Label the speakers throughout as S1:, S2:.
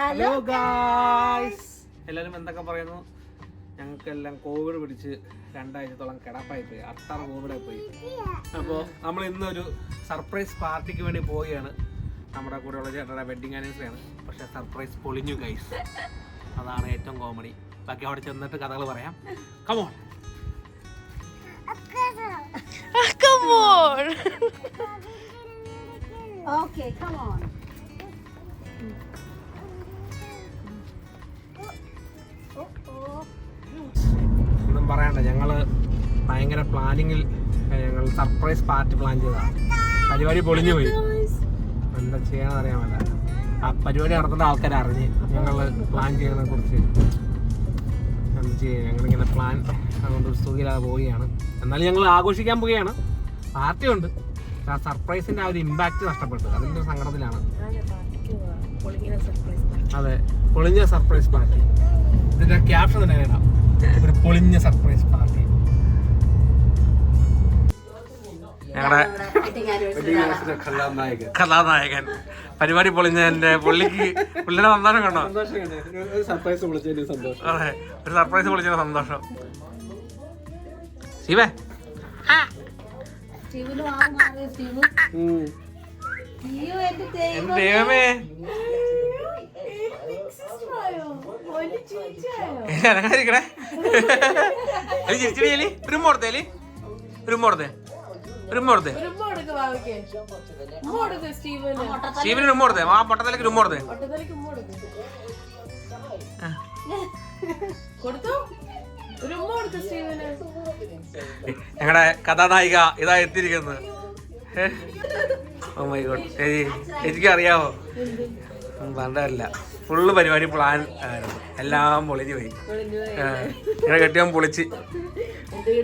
S1: Hello guys എല്ലാവരും എന്തൊക്കെ പറയുന്നു? ഞങ്ങൾക്കെല്ലാം കോവിഡ് പിടിച്ച് രണ്ടാഴ്ചത്തോളം കിടപ്പായി പോയി അത്ര കോവിഡായി പോയി അപ്പോൾ നമ്മൾ ഇന്നൊരു സർപ്രൈസ് പാർട്ടിക്ക് വേണ്ടി പോവുകയാണ്. നമ്മുടെ കൂടെയുള്ള ചേട്ടന്റെ വെഡിങ് ആനിവേഴ്സറി ആണ്. പക്ഷേ സർപ്രൈസ് പൊളിഞ്ഞു ഗൈസ് അതാണ് ഏറ്റവും കോമഡി ബാക്കി അവിടെ ചെന്നിട്ട് കഥകൾ പറയാം. Come on
S2: come on on.
S3: Okay,
S1: പറയണ്ട ഞങ്ങൾ ഭയങ്കര പ്ലാനിങ്ങിൽ ഞങ്ങൾ സർപ്രൈസ് പാർട്ടി പ്ലാൻ ചെയ്തതാണ്. പരിപാടി പൊളിഞ്ഞു പോയി. എന്താ ചെയ്യണമെന്ന് അറിയാമല്ല ആ പരിപാടി നടത്തുന്ന ആൾക്കാർ അറിഞ്ഞ് ഞങ്ങൾ പ്ലാൻ ചെയ്യുന്നതിനെ കുറിച്ച് എന്താ ചെയ്യുക ഞങ്ങളിങ്ങനെ പ്ലാൻ അതുകൊണ്ട് സുഖില്ലാതെ പോവുകയാണ്. എന്നാലും ഞങ്ങൾ ആഘോഷിക്കാൻ പോവുകയാണ്. പാർട്ടി ഉണ്ട്. പക്ഷെ ആ സർപ്രൈസിന്റെ ആ ഒരു ഇമ്പാക്റ്റ് നഷ്ടപ്പെട്ടു. അതിന്റെ ഒരു സങ്കടത്തിലാണ് അതെ. പൊളിഞ്ഞ സർപ്രൈസ് പാർട്ടി ഇതിന്റെ ക്യാപ്ഷൻ തന്നെ ഇടാം. ഒരു പൊളിഞ്ഞ സർപ്രൈസ് പാർട്ടി. ഞങ്ങളുടെ കഥാനായകൻ പരിപാടി പൊളിഞ്ഞതിന്റെ പുള്ളിക്ക് പുള്ളിയുടെ സന്തോഷം കണ്ടോ?
S4: സർപ്രൈസ് വിളിച്ചതിന് സന്തോഷം.
S1: അതെ ഒരു സർപ്രൈസ് പൊളിച്ചതിന്റെ സന്തോഷം. ശിവേ. ദൈവമേ. ഇറങ്ങാതിരിക്കണേ അത് അല്ലേ ഒരു മോർത്തേൽ ഒരു മോർത്തേ ഒരു മോർത്തേ സ്റ്റീവിന് ആ പൊട്ടത്തിലേക്ക് മോർത്തേ
S2: കൊടുത്തു കൊടുത്തു.
S1: ഞങ്ങളുടെ കഥാനായിക ഇതാ എത്തിയിരിക്കുന്നത്. ഓ മൈ ഗോഡ് ചേച്ചി ചേച്ചിക്ക് അറിയാവോ പണ്ടല്ല ഫുള്ള് പരിപാടി പ്ലാൻ ആയിരുന്നു എല്ലാം പൊളിഞ്ഞു പോയി. നിങ്ങളെ കെട്ടിയാൻ പൊളിച്ച്.
S2: ഇങ്ങനെ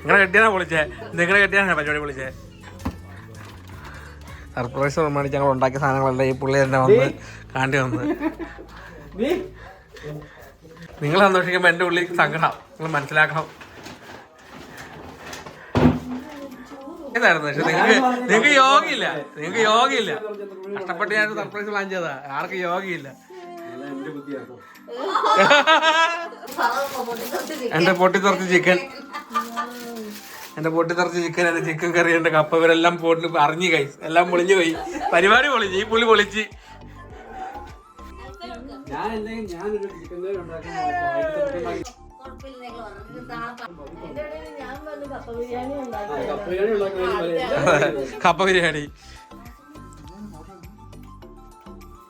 S1: നിങ്ങളെ കെട്ടിയാണോ പൊളിച്ചേ നിങ്ങളെ കെട്ടിയാണ് പരിപാടി പൊളിച്ചേ. സർപ്രൈസ് പ്രമാണിച്ച് ഞങ്ങൾ ഉണ്ടാക്കിയ സാധനങ്ങളെല്ലാം ഈ പുള്ളി തന്നെ വന്ന് കാണ്ടി വന്ന്. നിങ്ങൾ സന്തോഷിക്കുമ്പോൾ എന്റെ ഉള്ളിൽ സങ്കടം. നിങ്ങൾ മനസ്സിലാക്കണം. ഇതായിരുന്നു പക്ഷെ നിങ്ങൾക്ക് നിങ്ങൾക്ക് യോഗയില്ല. നിങ്ങൾക്ക് യോഗയില്ല. കഷ്ടപ്പെട്ട് ഞാൻ സർപ്രൈസ് പ്ലാൻ ചെയ്താ ആർക്കും യോഗയില്ല. എന്റെ പൊട്ടിത്തെറിച്ച ചിക്കൻ. എന്റെ പൊട്ടിത്തെറിച്ച ചിക്കൻ എന്റെ ചിക്കൻ കറി എന്റെ കപ്പ ഇവരെല്ലാം പൊട്ടി അറിഞ്ഞു കൈ എല്ലാം പൊളിഞ്ഞു പോയി. പരിപാടി പൊളിഞ്ഞു ഈ പുള്ളി പൊളിച്ച്.
S4: ഞാൻ എന്തെങ്കിലും ഞാനൊരു ചിക്കൻ കറി ഉണ്ടാക്കാൻ
S2: ഞാൻ വന്ന് കപ്പ ബിരിയാണി.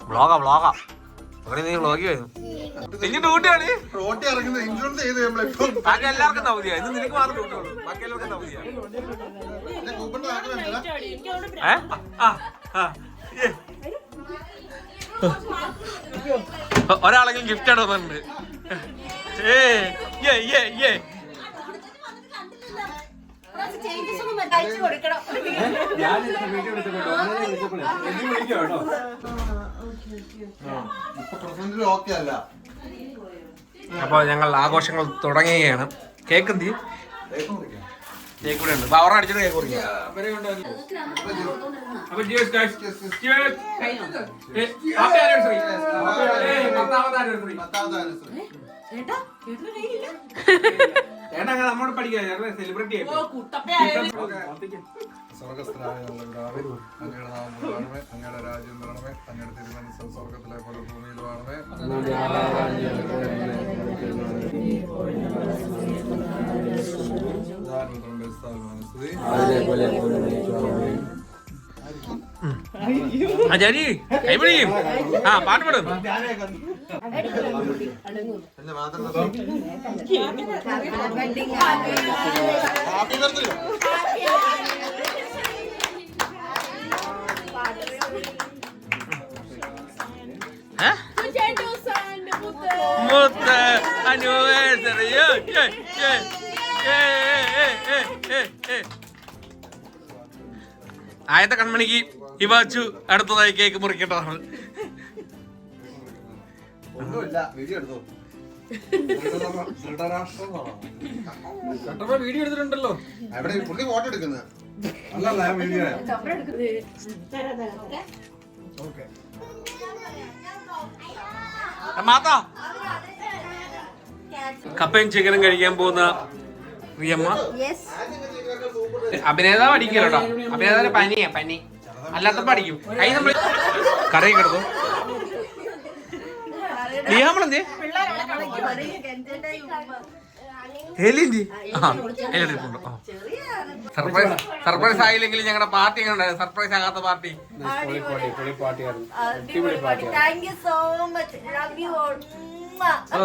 S1: വ്ളോഗാ വ്ളോഗാ അങ്ങനെ നീ വ്ളോഗി വരുന്നു നിന്റെ ഡ്യൂട്ടിയാണ്
S5: റോട്ടി ഇറങ്ങുന്നത് ഇൻഷുറൻസ് ചെയ്ത് നമ്മളിപ്പം
S1: ബാക്കി എല്ലാവർക്കും തവതിയാ ഇന്ന് നിനക്ക് മാത്രം ഡ്യൂട്ടി ഉള്ളൂ. ബാക്കി എല്ലാവർക്കും. ഒ- ഒരാളെങ്കിലും ഗിഫ്റ്റ് ഇടുന്നുണ്ട് ഏ ഏ ഏ ഏ.
S4: ഞാൻ വീഡിയോ എടുത്തപ്പോൾ
S1: അപ്പോൾ ഞങ്ങൾ ആഘോഷങ്ങൾ തുടങ്ങുകയാണ് കേക്ക് എന്തി കേക്ക് ഉണ്ട് പവർ അടിച്ചിട്ട് കേക്ക് സെലിബ്രിറ്റി ആയിട്ട്
S5: സ്വർഗസ്ഥനായ ഞങ്ങളുടെ പിതാവേ, അങ്ങയുടെ നാമം വരണമേ അങ്ങയുടെ രാജ്യം വരണമേ അങ്ങയുടെ തിരുമനസ് സ്വർഗത്തിലെ പോലെ ഭൂമിയിൽ വാണമേ.
S1: അജരി കൈപിടിയും ആ പാട്ട് പാടും.
S5: മാത്രം
S1: ആയത്തെ കൺമണിക്ക് ഇവാച്ചു അടുത്തതായി കേക്ക് മുറിക്കേണ്ടതാണ്.
S5: ഒന്നുമില്ല വീഡിയോ എടുത്തു.
S4: വീഡിയോ എടുത്തിട്ടുണ്ടല്ലോ.
S5: എവിടെ പുള്ളി ഫോട്ടോ എടുക്കുന്നത്
S4: അല്ലല്ല ഞാൻ വീഡിയോ
S5: ഓക്കെ.
S1: മാതാ. കപ്പയും ചിക്കനും കഴിക്കാൻ പോകുന്ന പ്രിയമ്മ? അഭിനേതാവ് അടിക്കലോട്ടോ കേട്ടോ. അഭിനേതാവിന് പനിയാ പനി. അല്ലാത്തപ്പോ അടിക്കും. കൈ നമ്മൾ കറി കിടക്കും. സർപ്രൈസ് സർപ്രൈസ് ആയില്ലെങ്കിൽ ഞങ്ങളുടെ പാർട്ടി എങ്ങനെ ഉണ്ടായിരുന്നു? സർപ്രൈസ് ആകാത്ത party.
S6: Thank you so much love you all
S1: oh.